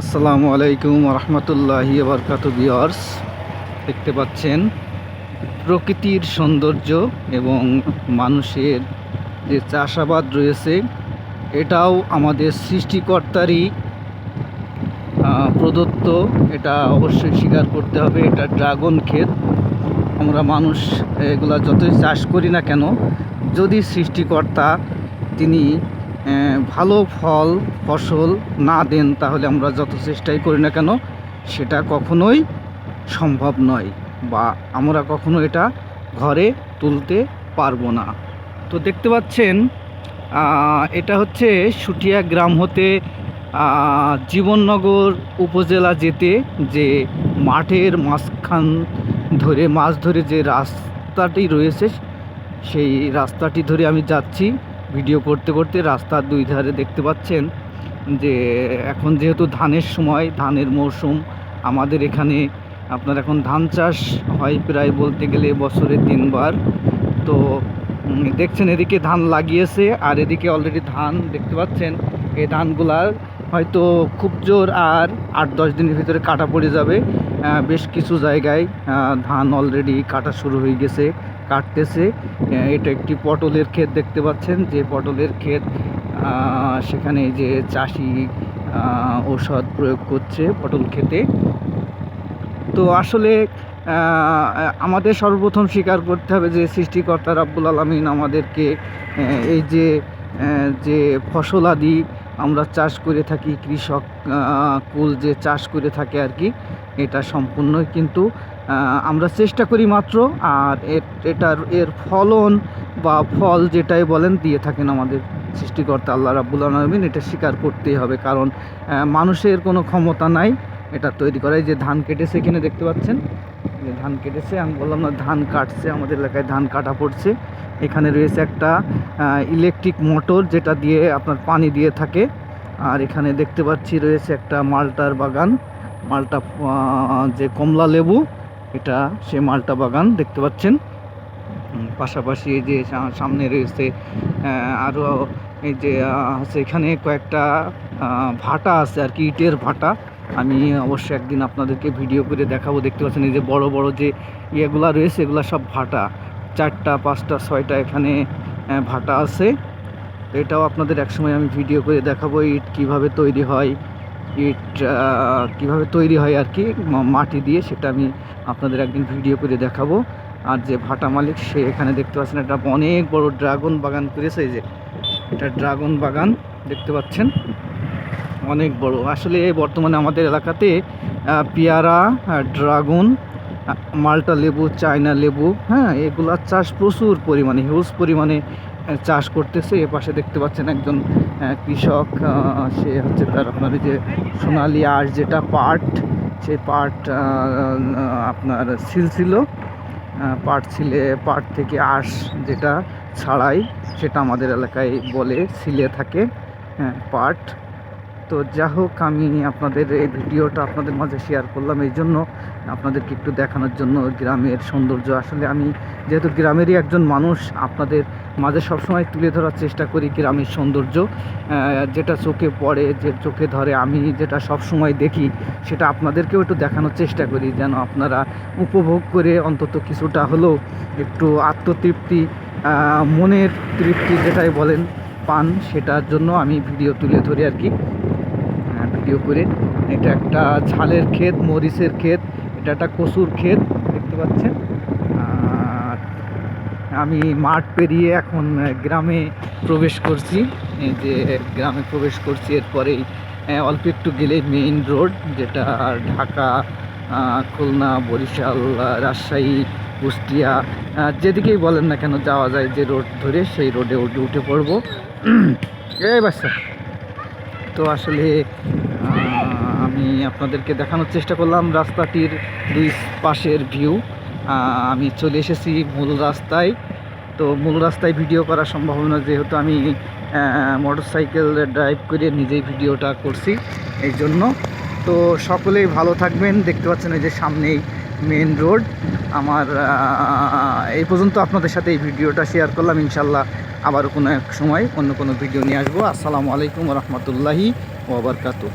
আসসালামু আলাইকুম রহমতুল্লাহি বরকাত বিয়ার্স দেখতে পাচ্ছেন, প্রকৃতির সৌন্দর্য এবং মানুষের যে চাষাবাদ রয়েছে, এটাও আমাদের সৃষ্টিকর্তারই প্রদত্ত। এটা অবশ্যই স্বীকার করতে হবে, এটা ড্রাগন ক্ষেত। আমরা মানুষ, এগুলা যতই চাষ করি না কেন, যদি সৃষ্টিকর্তা তিনি ভালো ফল, ফসল না দেন তাহলে আমরা যত চেষ্টাই করি না কেন, সেটা কখনোই সম্ভব নয় বা আমরা কখনো এটা ঘরে তুলতে পারব না। তো দেখতে পাচ্ছেন এটা হচ্ছে সুটিয়া গ্রাম হতে জীবননগর উপজেলা যেতে যে মাঠের মাঝখান ধরে মাছ ধরে যে রাস্তাটি রয়েছে, সেই রাস্তাটি ধরে আমি যাচ্ছি। ভিডিও করতে করতে রাস্তার দুই ধারে দেখতে পাচ্ছেন যে এখন যেহেতু ধানের সময়, ধানের মৌসুম, আমাদের এখানে আপনার এখন ধান চাষ হয় প্রায় বলতে গেলে বছরে তিনবার। তো দেখছেন এদিকে ধান লাগিয়েছে আর এদিকে অলরেডি ধান দেখতে পাচ্ছেন, এই ধানগুলার হয়তো খুব জোর আর আট দশ দিনের ভিতরে কাটা পড়ে যাবে। বেশ কিছু জায়গায় ধান অলরেডি কাটা শুরু হয়ে গেছে। কাটতেছে। এটা একটি পটলের ক্ষেত দেখতে পাচ্ছেন। যে পটলের ক্ষেত সেখানে যে চাষি ঔষধ প্রয়োগ করছে পটল ক্ষেতে তো আসলে আমাদের সর্বপ্রথম স্বীকার করতে হবে যে সৃষ্টিকর্তা রাব্বুল আলমিন আমাদেরকে এই যে যে ফসলাদি আমরা চাষ করে থাকি, কৃষক কুল যে চাষ করে থাকে আর কি, এটা সম্পূর্ণই কিন্তু আমরা চেষ্টা করি মাত্র, আর এটার এর ফলন বা ফল যেটাই বলেন দিয়ে থাকেন আমাদের সৃষ্টিকর্তা আল্লাহ রাব্বুল আলমিন, এটা স্বীকার করতেই হবে। কারণ মানুষের কোনো ক্ষমতা নাই এটা তৈরি করা যে ধান কেটেছে এখানে দেখতে পাচ্ছেন? যে ধান কেটেছে, আমি বললাম না, ধান কাটছে, আমাদের এলাকায় ধান কাটা পড়ছে। এখানে রয়েছে একটা ইলেকট্রিক মোটর যেটা দিয়ে আপনার পানি দিয়ে থাকে। আর এখানে দেখতে পাচ্ছি রয়েছে একটা মালটার বাগান। মালটা যে কমলা লেবু এটা সে মালটা বাগান, দেখতে পাচ্ছেন। পাশাপাশি এই যে সামনে রয়েছে আরও এই যে আছে এখানে কয়েকটা ভাটা আছে আর কি, ইটের ভাটা। আমি অবশ্যই একদিন আপনাদেরকে ভিডিও করে দেখাবো। দেখতে পাচ্ছেন এই যে বড় বড় যে ইয়েগুলা রয়েছে, এগুলা সব ভাটা। চারটা, পাঁচটা, ছয়টা এখানে ভাটা আছে। এটাও আপনাদের একসময় আমি ভিডিও করে দেখাবো, ইট কীভাবে তৈরি হয় ইট কীভাবে তৈরি হয় আর কি মাটি দিয়ে সেটা আমি আপনাদের একদিন ভিডিও করে দেখাবো। আর যে ভাটা মালিক, সে এখানে দেখতে পাচ্ছেন একটা অনেক বড় ড্রাগন বাগান করেছে, এই যে এটা ড্রাগন বাগান দেখতে পাচ্ছেন। অনেক বড়। আসলে বর্তমানে আমাদের এলাকাতে পেয়ারা ড্রাগন মাল্টা লেবু, চায়না লেবু হ্যাঁ এগুলার চাষ প্রচুর পরিমাণে হিউজ পরিমাণে চাষ করতেছে। এ পাশে দেখতে পাচ্ছেন একজন কৃষক সে হচ্ছে তার আপনার যে সোনালি আঁশ যেটা পাট সেই পাট আপনার ছিল পাট ছিলে, পাট থেকে আঁশ যেটা ছাড়াই সেটা আমাদের এলাকায় বলে সিলে থাকে হ্যাঁ পাট। তো যা হোক, আমি আপনাদের এই ভিডিওটা আপনাদের মাঝে শেয়ার করলাম। এই জন্য আপনাদেরকে একটু দেখানোর জন্য গ্রামের সৌন্দর্য। আসলে আমি যেহেতু গ্রামেরই একজন মানুষ, আপনাদের মাঝে সবসময় তুলে ধরার চেষ্টা করি গ্রামের সৌন্দর্য। যেটা চোখে পড়ে, যে চোখে ধরে, আমি যেটা সব সময় দেখি, সেটা আপনাদেরকেও একটু দেখানোর চেষ্টা করি, যেন আপনারা উপভোগ করে অন্তত কিছুটা হলেও একটু আত্মতৃপ্তি মনের তৃপ্তি যেটাই বলেন পান, সেটার জন্য আমি ভিডিও তুলে ধরি আর কি। ভিডিও করে। এটা একটা ঝালের ক্ষেত, মরিচের ক্ষেত, এটা একটা কচুর ক্ষেত, দেখতে পাচ্ছেন? আমি মাঠ পেরিয়ে এখন গ্রামে প্রবেশ করছি। এই যে গ্রামে প্রবেশ করছি, এরপরেই অল্প একটু গেলে মেইন রোড, যেটা ঢাকা খুলনা, বরিশাল রাজশাহী, কুষ্টিয়া যেদিকেই বলেন না কেন, যাওয়া যায় যে রোড ধরে, সেই রোডে উঠে উঠে পড়ব। এই বাচ্চা। তো আসলে আমি আপনাদেরকে দেখানোর চেষ্টা করলাম রাস্তাটির দুই পাশের ভিউ আমি চলে এসেছি মূল রাস্তায়। তো মূল রাস্তায় ভিডিও করা সম্ভব না, যেহেতু আমি মোটর সাইকেল ড্রাইভ করে নিজেই ভিডিওটা করছি এই জন্য তো সকলেই ভালো থাকবেন। দেখতে পাচ্ছেন এই যে সামনেই মেন রোড। আমার এই পর্যন্ত আপনাদের সাথে এই ভিডিওটা শেয়ার করলাম। ইনশাল্লাহ আবারও কোনো এক সময় অন্য কোনো ভিডিও নিয়ে আসব। আসসালামু আলাইকুম রহমতুল্লাহি ওবরকাতু